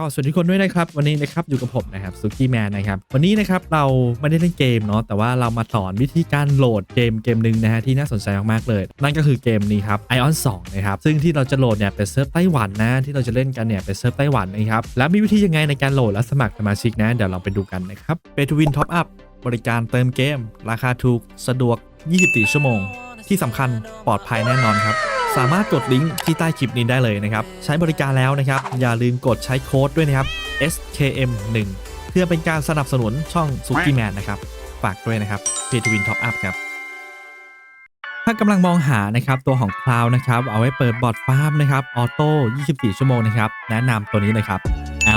ก็สวัสดีคนด้วยนะครับ วันนี้นะครับอยู่กับผมนะครับซูกี้แมนนะครับวันนี้นะครับเราไม่ได้เล่นเกมเนาะแต่ว่าเรามาสอนวิธีการโหลดเกมเกมหนึ่งนะฮะที่น่าสนใจมากๆเลย นั่นก็คือเกมนี้ครับ Ion 2นสนะครับซึ่งที่เราจะโหลดเนี่ยเป็นเซิร์ฟไต้หวันนะที่เราจะเล่นกันเนี่ยเป็นเซิร์ฟไต้หวันนะครับแล้วมีวิธียังไงในการโหลดและสมัครสมาชิกนะเดี๋ยวเราไปดูกันนะครับ Pay to Win Top Up บริการเติมเกม ราคาถูกสะดวก 24 ชั่วโมง ที่สำคัญปลอดภัยแน่นอนครับ สามารถกดลิงก์ที่ใต้คลิปนี้ได้เลยนะครับ ใช้บริการแล้วนะครับ อย่าลืมกดใช้โค้ดด้วยนะครับ SKM1 เพื่อเป็นการสนับสนุนช่องซุกี้แมนนะครับ ฝากด้วยนะครับเพจวินท็อปอัพครับถ้ากำลังมองหานะครับตัวของ Cloud นะครับเอาไว้เปิดบอร์ดฟาร์มนะครับออโต้ 24 ชั่วโมงนะครับแนะนำตัวนี้เลยครับ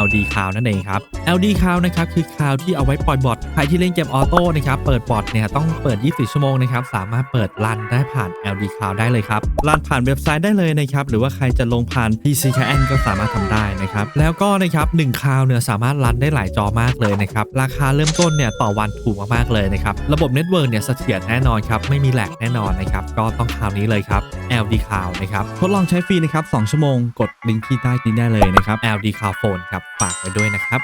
LD Cloud นั่นเองครับ LD Cloud นะครับคือ Cloud ที่เอาไว้ปล่อยบอทใครที่เล่นเกมออโต้นะครับเปิดบอทเนี่ยต้องเปิด 24 ชั่วโมงนะครับสามารถเปิดรันได้ผ่าน LD Cloud ได้เลยครับรันผ่านเว็บไซต์ได้เลยนะครับหรือว่าใครจะลงผ่าน PC c n ก็สามารถทำได้นะครับแล้วก็นะครับ1 Cloud เนี่ยสามารถรันได้หลายจอมากเลยนะครับราคาเริ่มต้นเนี่ยต่อวันถูกมากๆเลยนะครับระบบเน็ตเวิร์กเนี่ยเสถียรแน่นอนครับไม่มีแหลกแน่นอนนะครับก็ต้องคราวนี้เลยครับ LD Cloud นะครับทดลองใช้ฟรีนะครับ2ชั่วโมงกดลิงก์ที่ใต้นี้ได้เลยนะครับ LD Cloud Phone ครับ ฝากไว้ด้วยนะครับ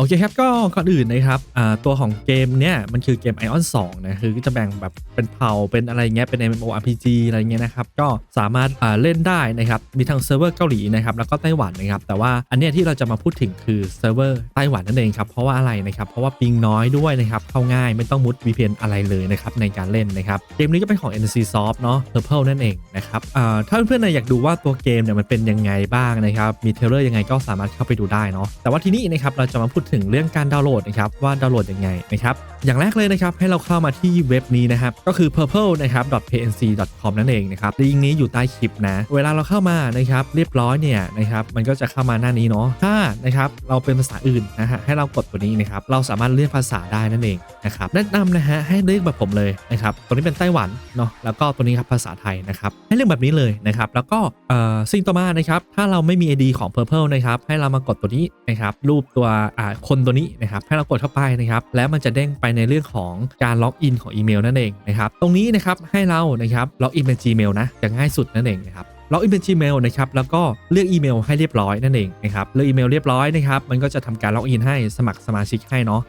โอเคครับ ก็ก่อนอื่นนะครับตัวของเกมเนี่ยมันคือเกม Ion 2นะคือจะแบ่งแบบเป็นเผ่าเป็นอะไรเงี้ยเป็น MMORPG อะไรเงี้ยนะครับก็สามารถเล่นได้นะครับมีทั้งเซิร์ฟเวอร์เกาหลีนะครับแล้วก็ไต้หวันนะครับแต่ว่าอันเนี้ยที่เราจะมาพูดถึงคือเซิร์ฟเวอร์ไต้หวันนั่นเองครับเพราะว่าอะไรนะครับเพราะว่าปิงน้อยด้วยนะครับเข้าง่ายไม่ต้องมุด VPN อะไรเลยนะครับในการเล่นนะครับเกมนี้ก็เป็นของ NC Soft เนาะ Purple นั่นเองนะครับถ้าเพื่อนๆอยากดูว่าตัวเกมเนี่ยมันเป็นยังไงบ้างนะครับมีเทเลอร์ยังไงก็สามารถเข้าไปดูได้เนาะแต่ว่าทีนี้นะครับเราจะมาพูดถึงเรื่องการดาวน์โหลดนะครับว่าดาวน์โหลดยังไงนะครับอย่างแรกเลยนะครับให้เราเข้ามาที่เว็บนี้นะครับก็คือ purple นะครับ pnc.com นั่นเองนะครับลิงก์นี้อยู่ใต้คลิปนะ เวลาเราเข้ามานะครับเรียบร้อยเนี่ยนะครับมันก็จะเข้ามาหน้านี้เนาะถ้านะครับเราเป็นภาษาอื่นนะฮะให้เรากดตัวนี้นะครับเราสามารถเลือกภาษาได้นั่นเองนะครับแนะนำนะฮะให้เลือกแบบผมเลยนะครับตัวนี้เป็นไต้หวันเนาะแล้วก็ตัวนี้ครับภาษาไทยนะครับให้เลือกแบบนี้เลยนะครับแล้วก็เอ่อสิ่งต่อมานะครับถ้าเราไม่มี ID ของ purple นะครับให้เรามากดตัวนี้นะครับรูปตัวอ่าคนตัวนี้นะครับให้เรากดเข้าไปนะครับแล้วมันจะเด้งไปในเรื่องของการล็อกอินของอีเมลนั่นเองนะครับตรงนี้นะครับให้เรานะครับล็อกอินเป็น Gmail นะจะง่ายสุดนั่นเองนะครับล็อกอินเป็น Gmail นะครับแล้วก็เลือกอีเมลให้เรียบร้อยนั่นเองนะครับเลือกอีเมลเรียบร้อยนะครับมันก็จะทำการล็อกอินให้สมัครสมาชิกให้เนาะ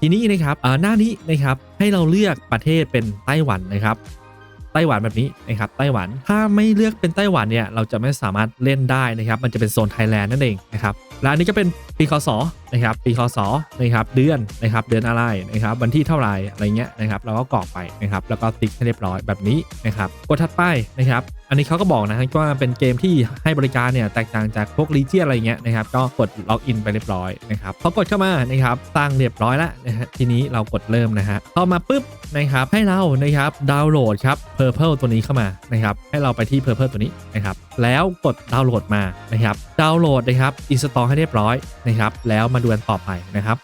ทีนี้นะครับอ่าหน้านี้นะครับให้เราเลือกประเทศเป็นไต้หวันนะครับไต้หวันแบบนี้นะครับไต้หวันถ้าไม่เลือกเป็นไต้หวันเนี่ยเราจะไม่สามารถเล่นได้นะครับ มันจะเป็นโซนไทยแลนด์นั่นเองนะครับ และอันนี้ก็เป็นปีคศนะครับปีคศนะครับเดือนนะครับเดือนอะไรนะครับวันที่เท่าไหร่อะไรเงี้ยนะครับเราก็กรอกไปนะครับแล้วก็ติ๊กให้เรียบร้อยแบบนี้นะครับกดถัดไปนะครับอันนี้เขาก็บอกนะว่าเป็นเกมที่ให้บริการเนี่ยแตกต่างจากพวกลีเจียอะไรเงี้ยนะครับก็กดล็อกอินไปเรียบร้อยนะครับพอกดเข้ามานะครับตั้งเรียบร้อยแล้วนะฮะทีนี้เรากดเริ่มนะฮะเข้ามาปุ๊บนะครับให้เรานะครับดาวน์โหลดครับ Purple ตัวนี้เข้ามานะครับให้เราไปที่ Purple ตัวนี้นะครับแล้วกดดาวน์โหลดมานะครับดาวน์โหลดนะครับอินสตอลให้เรียบร้อยนะครับแล้วมาดูกันต่อไปนะครับ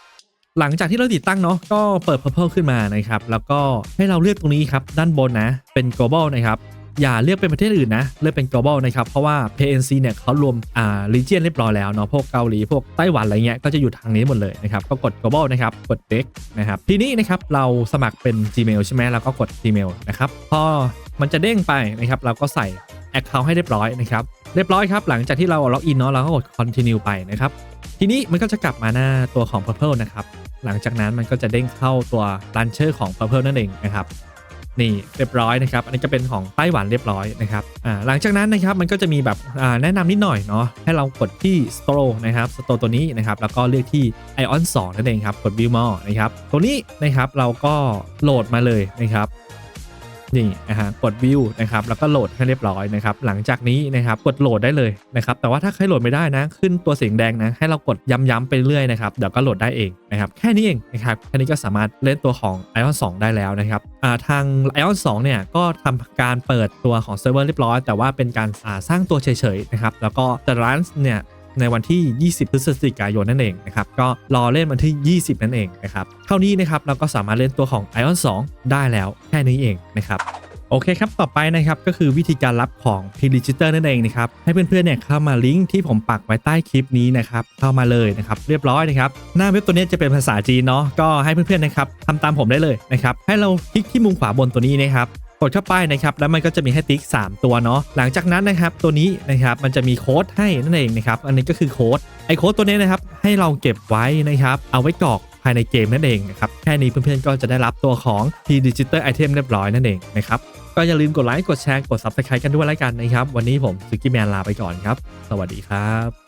หลังจากที่เราติดตั้งเนาะก็เปิด Purple ขึ้นมานะครับแล้วก็ให้เราเลือกตรงนี้ครับด้านบนนะเป็น global นะครับอย่าเลือกเป็นประเทศอื่นนะ เลือกเป็น global นะครับ เพราะว่า PNC เนี่ยเขารวมอ่า region เรียบร้อยแล้วเนาะพวกเกาหลี พวกไต้หวันอะไรเงี้ยก็จะอยู่ทางนี้หมดเลยนะครับ ก็กด global นะครับ กด next นะครับ ทีนี้นะครับเราสมัครเป็น Gmail ใช่ไหมเราก็กด Gmail นะครับ พอมันจะเด้งไปนะครับ เราก็ใส่ Account ให้เรียบร้อยนะครับเรียบร้อยครับหลังจากที่เราล็อกอินเนาะเราก็กด continue ไปนะครับทีนี้มันก็จะกลับมาหน้าตัวของ Purple นะครับหลังจากนั้นมันก็จะเด้งเข้าตัว Launcher ของ Purple นั่นเองนะครับนี่เรียบร้อยนะครับ อันนี้ก็เป็นของไต้หวันเรียบร้อยนะครับอ่าหลังจากนั้นนะครับมันก็จะมีแบบอ่าแนะนำนิดหน่อยเนาะให้เรากดที่ Store นะครับ Store ตัวนี้นะครับ แล้วก็เลือกที่ Ion 2 นั่นเองครับ กด View More นะครับ ตัวนี้นะครับเราก็โหลดมาเลยนะครับ นี่นะฮะกดวิวนะครับแล้วก็โหลดให้เรียบร้อยนะครับหลังจากนี้นะครับกดโหลดได้เลยนะครับแต่ว่าถ้าใครโหลดไม่ได้นะ ขึ้นตัวเสียงแดงนะให้เรากดย้ำๆไปเรื่อยนะครับเดี๋ยวก็โหลดได้เองนะครับแค่นี้เองนะครับแค่นี้ก็สามารถเล่นตัวของ Ion 2ได้แล้วนะครับทาง Ion 2เนี่ยก็ทำการเปิดตัวของเซิร์ฟเวอร์เรียบร้อย แต่ว่าเป็นการสร้างตัวเฉยๆนะครับแล้วก็จะรันเนี่ย ในวันที่ 20 พฤศจิกายนนั่นเองนะครับก็รอเล่นวันที่ 20 นั่นเองนะครับเท่านี้นะครับเราก็สามารถเล่นตัวของ Ion 2 ได้แล้วแค่นี้เองนะครับโอเคครับ ต่อไปนะครับก็คือวิธีการรับของ p r e g i s t e r นั่นเองนะครับให้เพื่อนๆเนี่ยเข้ามาลิงก์ที่ผมปักไว้ใต้คลิปนี้นะครับเข้ามาเลยนะครับเรียบร้อยนะครับหน้าเว็บตัวนี้จะเป็นภาษาจีนเนาะก็ให้เพื่อนๆนะครับทำตามผมได้เลยนะครับให้เราคลิกที่มุมขวาบนตัวนี้นะครับ กดเข้าไปนะครับแล้วมันก็จะมีให้ติ๊ก 3 ตัวเนาะหลังจากนั้นนะครับตัวนี้นะครับมันจะมีโค้ดให้นั่นเองนะครับอันนี้ก็คือโค้ดไอโค้ดตัวนี้นะครับให้เราเก็บไว้นะครับเอาไว้กรอกภายในเกมนั่นเองนะครับแค่นี้เพื่อนๆก็จะได้รับตัวของ P Digital Item เรียบร้อยนั่นเองนะครับก็อย่าลืมกดไลค์กดแชร์กด Subscribe กันด้วยแล้วกันนะครับวันนี้ผมสุกี้แมนลาไปก่อนครับ สวัสดีครับ